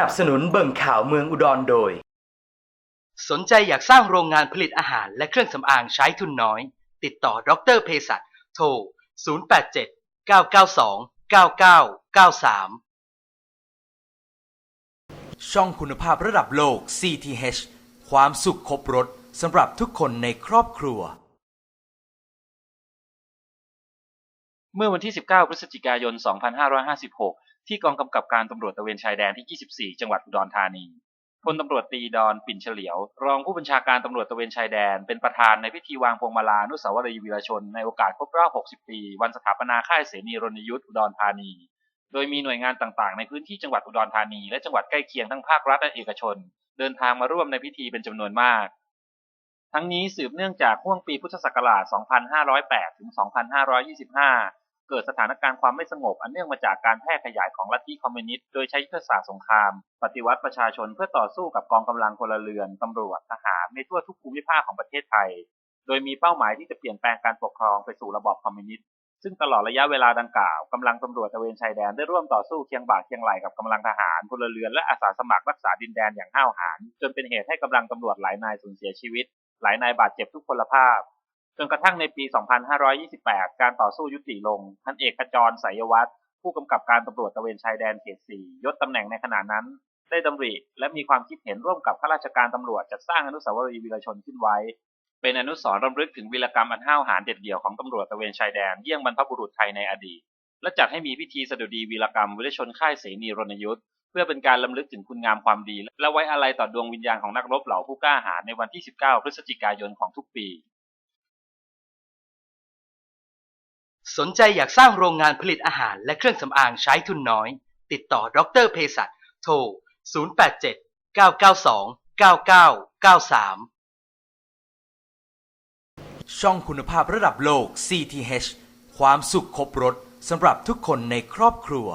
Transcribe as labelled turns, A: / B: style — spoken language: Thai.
A: นับสนุนเบิ่งข่าวเมืองอุดรโดย สนใจอยากสร้างโรงงานผลิตอาหารและเครื่องสำอางใช้ทุนน้อย ติดต่อดรเภสัชโทร 087 992 9993 ช่องคุณภาพระดับโลก CTH ความสุขครบรถสำหรับทุกคนในครอบครัว
B: เมื่อวันที่ 19 พฤศจิกายน 2556 ที่กองกำกับการตำรวจตะเวนชายแดนที่ 24 จังหวัดอุดรธานี พลตำรวจตีดอนปิ่นเฉลียว รองผู้บัญชาการตำรวจตะเวนชายแดน เป็นประธานในพิธีวางพวงมาลานุสาวรีย์วีรชน ในโอกาสครบรอบ 60 ปี วันสถาปนาค่ายเสนีรณยุทธอุดรธานี โดยมีหน่วยงานต่างๆ ในพื้นที่จังหวัดอุดรธานี และจังหวัดใกล้เคียงทั้งภาครัฐและเอกชน เดินทางมาร่วมในพิธีเป็นจำนวนมากทั้งนี้สืบเนื่องจากห่วงปีพุทธศักราช 2508 ถึง 2525 เกิดสถานการณ์ความไม่สงบอันเนื่องมาจากการแพร่ขยายของลัทธิคอมมิวนิสต์โดยใช้ยุทธศาสตร์สงคราม ปฏิวัติประชาชนเพื่อต่อสู้กับกองกำลังพลเรือนตำรวจทหารในทั่วทุกภูมิภาคของประเทศไทย โดยมีเป้าหมายที่จะเปลี่ยนแปลงการปกครองไปสู่ระบอบคอมมิวนิสต์ซึ่งตลอดระยะเวลาดังกล่าวกำลังตำรวจตะเวนชายแดนได้ร่วมต่อสู้เคียงบ่าเคียงไหลกับกำลังทหารพลเรือนและอาสาสมัครรักษาดินแดนอย่างห้าวหาญจนเป็นเหตุให้กำลังตำรวจหลายนายสูญเสียชีวิต หลายนายบาดเจ็บทุกพลภาพ จนกระทั่งในปี 2528 การต่อสู้ยุติลง พันเอกขจรสายวัฒน์ผู้กำกับการตำรวจตะเวนชายแดนเขต 4 ยศตำแหน่งในขณะนั้น ได้ดำริและมีความคิดเห็นร่วมกับข้าราชการตำรวจจัดสร้างอนุสาวรีย์วีรชนขึ้นไว้ เป็นอนุสรณ์รำลึกถึงวีรกรรมอันห้าวหาญเด็ดเดี่ยวของตำรวจตะเวนชายแดนเยี่ยงบรรพบุรุษไทยในอดีต และจัดให้มีพิธีสดุดีวีรกรรมวีรชนค่ายเสนีรณยุทธเพื่อเป็นการลำลึกถึงคุณงามความดี และไว้อาลัยต่อดวงวิญญาณของนักรบเหล่าผู้กล้าหาญในวันที่ 19 พฤศจิกายนของทุกปี
A: สนใจอยากสร้างโรงงานผลิตอาหารและเครื่องสำอางใช้ทุนน้อย ติดต่อดรเภสัชโทร 087 992 9993 ช่องคุณภาพระดับโลก CTH ความสุขครบรถสำหรับทุกคนในครอบครัว